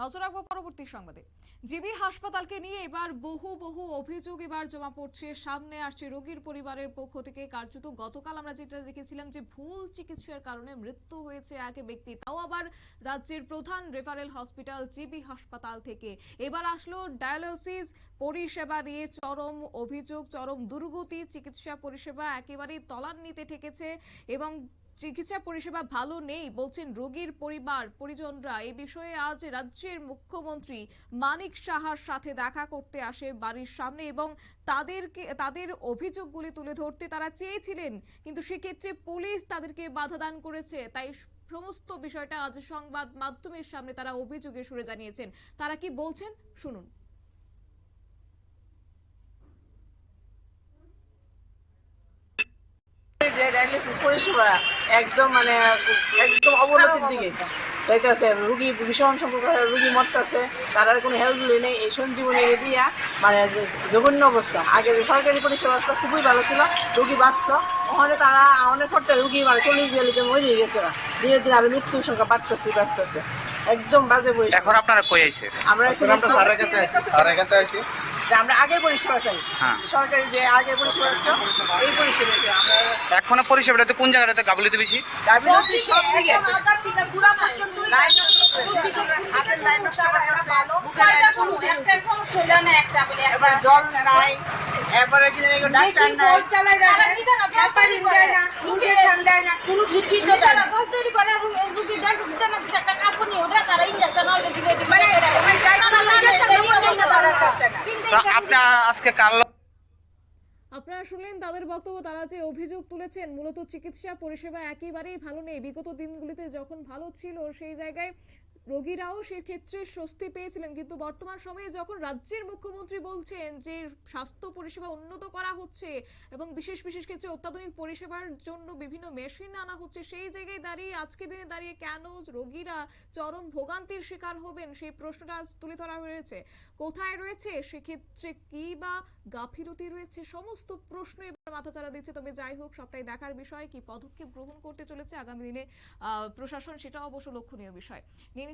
নজর রাখব পরবর্তী সংবাদে। জিবি হাসপাতালকে নিয়ে এবার বহু বহু অভিযোগ এবার জমা পড়ছে। সামনে আসছে রোগীর পরিবারের পক্ষ থেকে। কার্যত গতকাল আমরা যেটা দেখেছিলাম যে ভুল চিকিৎসার কারণে মৃত্যু হয়েছে এক ব্যক্তি। তাও আবার রাজ্যের প্রধান রেফারেল হসপিটাল জিবি হাসপাতাল থেকে। এবার আসলো ডায়ালিসিস পরিষেবা নিয়ে চরম অভিযোগ, চরম দুর্গতি। চিকিৎসা পরিষেবা একেবারেই তলান্নিতে ঠেকেছে এবং চিকিৎসা পরিষেবা ভালো নেই বলছেন রোগীর পরিবার, পরিজনরা। এ বিষয়ে আজ রাজ্যের মুখ্যমন্ত্রী মানিক সাহার সাথে দেখা করতে আসে বাড়ির সামনে এবং তাদেরকে, তাদের অভিযোগগুলি তুলে ধরতে তারা চেয়েছিলেন। কিন্তু সেক্ষেত্রে পুলিশ তাদেরকে বাধা দান করেছে। তাই সমস্ত বিষয়টা আজ সংবাদ মাধ্যমের সামনে তারা অভিযোগে সুরে জানিয়েছেন। তারা কি বলছেন? শুনুন। যে ডায়ালিসিস পরিষেবা একদম মানে একদম অবনতির দিকে। যাইতেছে রুগী ভীষণ সংখ্যক রুগী মরতেছে তার আর কোনো হেল্পগুলি নেই এই সঞ্জীবনী দিয়া মানে জঘন্য অবস্থা। আগে যে সরকারি পরিষেবা ছিল খুবই ভালো ছিল রুগী বাঁচত। ওখানে তারা অনেক করতে রুগী মানে চল্লিশ বিয়াল্লিশ মরে গেছে। ধীরে ধীরে আরও মৃত্যুর সংখ্যা বাড়তেছে বাড়তেছে। একদম বাজে পরিষেবা এখন আপনারা কই আইছে আমরা স্যারের কাছে আছি। যে আমরা আগের পরিষেবা চাই। হ্যাঁ। সরকারি যে আগের পরিষেবা ছিল এই পরিষেবা আমরা। এখনও পরিষেবাটাতে কোন জায়গাটাতে গাবলিতে বেশি? গাফিলতি সব জায়গায় জল নাই এরপরে কি জানি এগুলো ডাক্তার নাই। তো আজকে কাল আপনারা শুনলেন তাদের বক্তব্য, তারা যে অভিযোগ তুলেছেন, মূলত চিকিৎসা পরিষেবা একেবারেই ভালো নেই। বিগত দিনগুলিতে যখন ভালো ছিল সেই জায়গায় রোগীরাও সেক্ষেত্রে স্বস্তি পেয়েছিলেন। কিন্তু বর্তমান সময়ে যখন রাজ্যের মুখ্যমন্ত্রী বলছেন যে স্বাস্থ্য পরিষেবা উন্নত করা হচ্ছে এবং বিশেষ বিশেষ ক্ষেত্রে অত্যাধুনিক পরিষেবার জন্য বিভিন্ন মেশিন আনা হচ্ছে, সেই জায়গায় দাঁড়িয়ে আজকে দিনে দাঁড়িয়ে কেন রোগীরা চরম ভোগান্তির শিকার হবেন, সেই প্রশ্নটা আজ তুলে ধরা হয়েছে। কোথায় রয়েছে? সেক্ষেত্রে কি বা গাফিলতি রয়েছে? সমস্ত প্রশ্ন এবার মাথা মাথাচাড়া দিচ্ছে। তবে যাই হোক, সবটাই দেখার বিষয়, কি পদক্ষেপ গ্রহণ করতে চলেছে আগামী দিনে প্রশাসন সেটা অবশ্য লক্ষণীয় বিষয়। নিয়ে